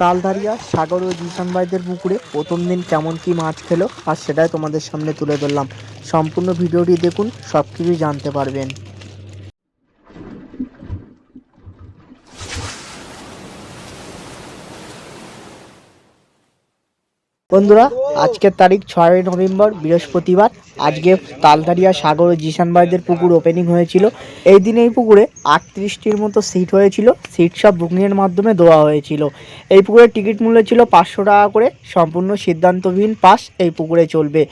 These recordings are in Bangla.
তালধারিয়া, সাগর ও জিসান ভাইদের পুকুরে প্রথম দিন কেমন কি মাছ খেলো আর সেটাই তোমাদের সামনে তুলে ধরলাম। সম্পূর্ণ ভিডিওটি দেখুন সব কিছুই জানতে পারবেন। বন্ধুরা আজকের তারিখ ছয় নভেম্বর, বৃহস্পতিবার। আজকে তালদারিয়া সাগর ও জিসান ভাইদের পুকুর ওপেনিং হয়েছিল। এই দিন এই পুকুরে আটত্রিশটির মতো সিট হয়েছিল। সিট সব বুকিংয়ের মাধ্যমে দেওয়া হয়েছিল। এই পুকুরের টিকিট মূল্য ছিল পাঁচশো টাকা করে। সম্পূর্ণ সিদ্ধান্তবিহীন পাস এই পুকুরে চলবে।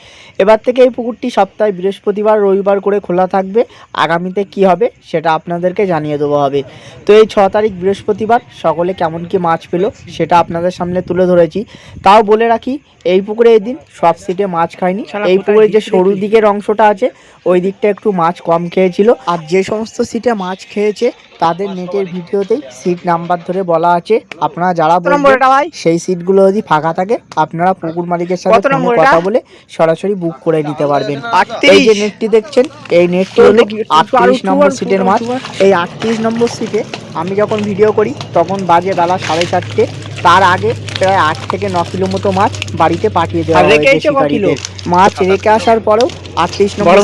এবার থেকে এই পুকুরটি সপ্তাহে বৃহস্পতিবার, রবিবার করে খোলা থাকবে। আগামীতে কি হবে সেটা আপনাদেরকে জানিয়ে দেওয়া হবে। তো এই ছ তারিখ বৃহস্পতিবার, সকলে কেমন কি মাছ পেল সেটা আপনাদের সামনে তুলে ধরেছি। তাও বলে রাখি, এই পুকুরে এই দিন সব সিটে মাছ খায়নি এই পুকুরে যে সরু দিকের অংশটা আছে ওই দিকটা একটু মাছ কম খেয়েছিল। আর যে সমস্ত সিটে মাছ খেয়েছে তাদের নেটের ভিডিওতেই সিট নাম্বার ধরে বলা আছে। আপনারা যারা সেই সিটগুলো যদি ফাঁকা থাকে আপনারা পুকুর মালিকের সাথে? কথা বলে সরাসরি বুক করে নিতে পারবেন। এই যে নেটটি দেখছেন এই নেটটি হলো আটত্রিশ নম্বর সিটের মাছ। এই আটত্রিশ নম্বর সিটে আমি যখন ভিডিও করি তখন বাজে বেলা সাড়ে চারটে। তার আগে প্রায় আট থেকে ন কিলো মতো মাছ বাড়িতে পাঠিয়ে দেওয়া হয়েছে কিলো? মাছ রেখে আসার পরেও আটত্রিশ নম্বর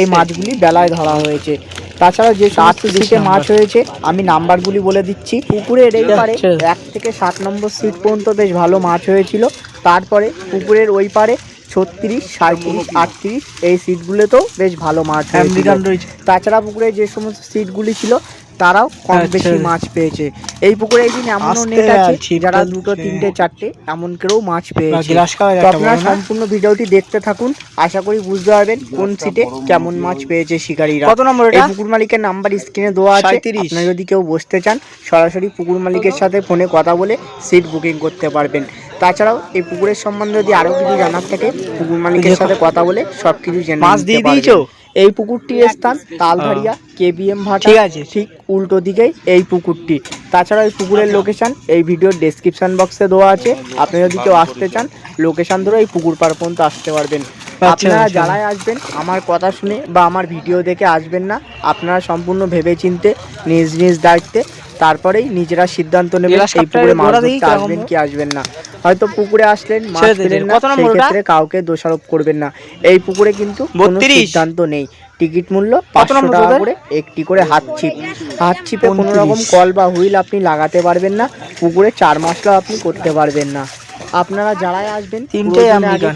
এই মাছগুলি বেলায় ধরা হয়েছে। তাছাড়া যে সাত সিটে মাছ হয়েছে আমি নাম্বারগুলি বলে দিচ্ছি। পুকুরের এই পারে আচ্ছা। এক থেকে সাত নম্বর সিট পর্যন্ত বেশ ভালো মাছ হয়েছিল। তারপরে পুকুরের ওই পারে ছত্রিশ সাঁত্রিশ আটত্রিশ এই সিটগুলোতেও বেশ ভালো মাছ হয়েছিল। তাছাড়া পুকুরে যে সমস্ত সিটগুলি ছিল তারাও কম আচ্ছা। বেশি মাছ পেয়েছে। এই পুকুরে এই দিন এমনও নেট আছে যারা দুটো তিনটে চারটে এমন কেউ মাছ পেয়েছে। তো আপনারা সম্পূর্ণ ভিডিওটি দেখতে থাকুন। আশা করি বুঝতে পারবেন কোন সিটে কেমন মাছ পেয়েছে শিকারীরা। কত নম্বর এই এটা পুকুর মালিকের নাম্বার স্ক্রিনে দেওয়া আছে। 37 আপনারা যদি কেউ বসতে চান সরাসরি পুকুর মালিকের সাথে ফোনে কথা বলে সিট বুকিং করতে পারবেন। তাছাড়াও এই পুকুরের সম্বন্ধে যদি আরও কিছু জানার থাকে পুকুর মালিকের সাথে কথা বলে সবকিছু জেনে মাছ নিতে দিয়ে পারবেন। দিয়েছ? এই পুকুরটির স্থান তালধারিয়া কেবিএম ভাটা। ঠিক আছে। ঠিক উল্টো দিকেই এই পুকুরটি। তাছাড়া এই পুকুরের লোকেশান এই ভিডিওর ডেসক্রিপশন বক্সে দেওয়া আছে। আপনি যদি কেউ আসতে চান লোকেশান ধরে এই পুকুর পার পর্যন্ত আসতে পারবেন। আপনারা জানায় যারাই আসবেন আমার কথা শুনে বা আমার ভিডিও দেখে আসবেন না আপনারা সম্পূর্ণ ভেবে চিনতে নিজ নিজ দায়িত্বে তারপরেই নিজেরা সিদ্ধান্ত নেবেন সেই এই পুকুরে মাছ ধরতে আসবেন কি আসবেন না। হয়তো পুকুরে আসলেন মাছ পেলেন না সেক্ষেত্রে সেই ক্ষেত্রে কাউকে দোষারোপ করবেন না। এই পুকুরে কিন্তু কোনো সিদ্ধান্ত নেই। টিকিট মূল্য পাঁচশো টাকা করে একটি করে হাত ছিপ। হাত ছিপে কোনো রকম কল বা হুইল আপনি লাগাতে পারবেন না। পুকুরে চার মশলা আপনি করতে পারবেন না। আপনারা যারাই আসবেন তিনটে একটু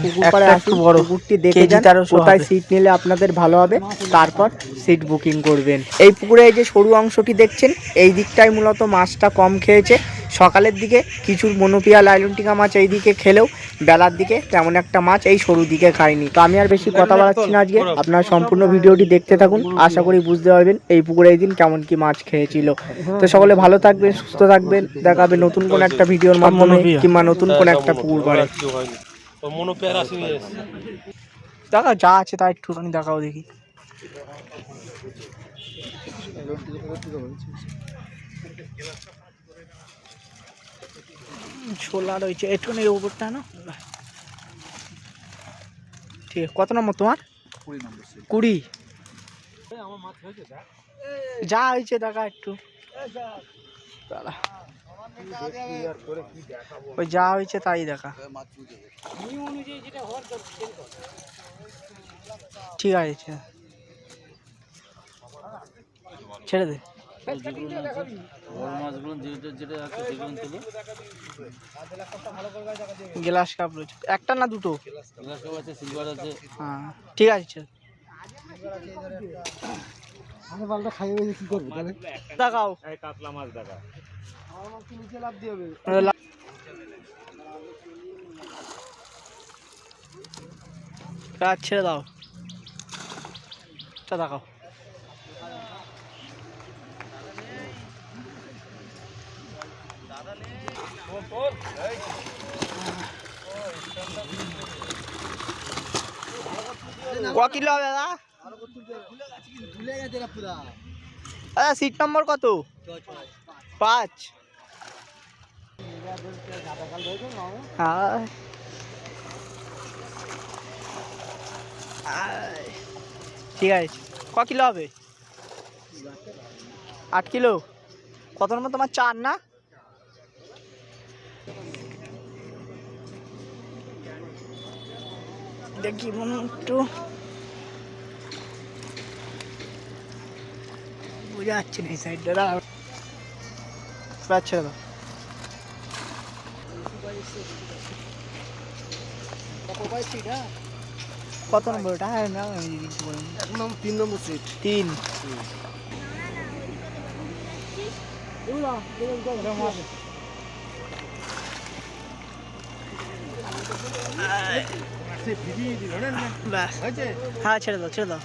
আসুন, বড়, পুকুরটি দেখে যান 1300 কোথায় সিট নিলে আপনাদের ভালো হবে তারপর সিট বুকিং করবেন। এই পুকুরে এই যে সরু অংশটি দেখছেন এই দিকটাই মূলত মাছটা কম খেয়েছে। সকালের দিকে কিছু মনোপিয়া লাইলনটিকা মাছ এই দিকে খেলেও বেলার দিকে তেমন একটা মাছ এই সরু দিকে খায়নি তো আমি আর বেশি কথা বাড়াচ্ছি না আজকে আপনারা সম্পূর্ণ ভিডিওটি দেখতে থাকুন আশা করি বুঝতে পারবেন এই পুকুরে এই দিন কেমন কি মাছ খেয়েছিল। তো সকলে ভালো থাকবেন সুস্থ থাকবেন দেখাবে নতুন কোন একটা ভিডিওর মাধ্যমে। কিংবা নতুন কোন একটা পুকুর এসছে। দেখা যা আছে তা একটুখানি দেখাও দেখি। ছোলা রয়েছে। একটুখানি এর উপরটা না ঠিক আছে কত নম্বর তোমার? কুড়ি যা। হয়েছে দেখা একটু। ওই যা হয়েছে তাই দেখা। ঠিক আছে। ছেড়ে দে। বড় মাছগুলো যেটা যেটা আছে সেগুলো তুলো। গ্লাস কাপ রয়েছে। একটা না দুটো? গ্লাস কাপ আছে সিলভার আছে। হ্যাঁ ঠিক আছে ছেড়ে দেখাও। কাতলা মাছ দেখা। লা- কাজ ছেড়ে দাও। তা দেখাও। ক কিলো হবে দাদা? দাদা সিট নম্বর কত? পাঁচ। আয়। ঠিক আছে। ক কিলো হবে? আট কিলো? কত নম্বর তোমার চার না? দেখি মনে হয় একটু বোঝা যাচ্ছে না এই সাইডটা আচ্ছা দাদা কত নম্বর ওটা হ্যাঁ? না আমি এক নম্বর তিন নম্বর সিট তিন। ব্যাস। হ্যাঁ ছেড়ে দাও ছেড়ে দাও।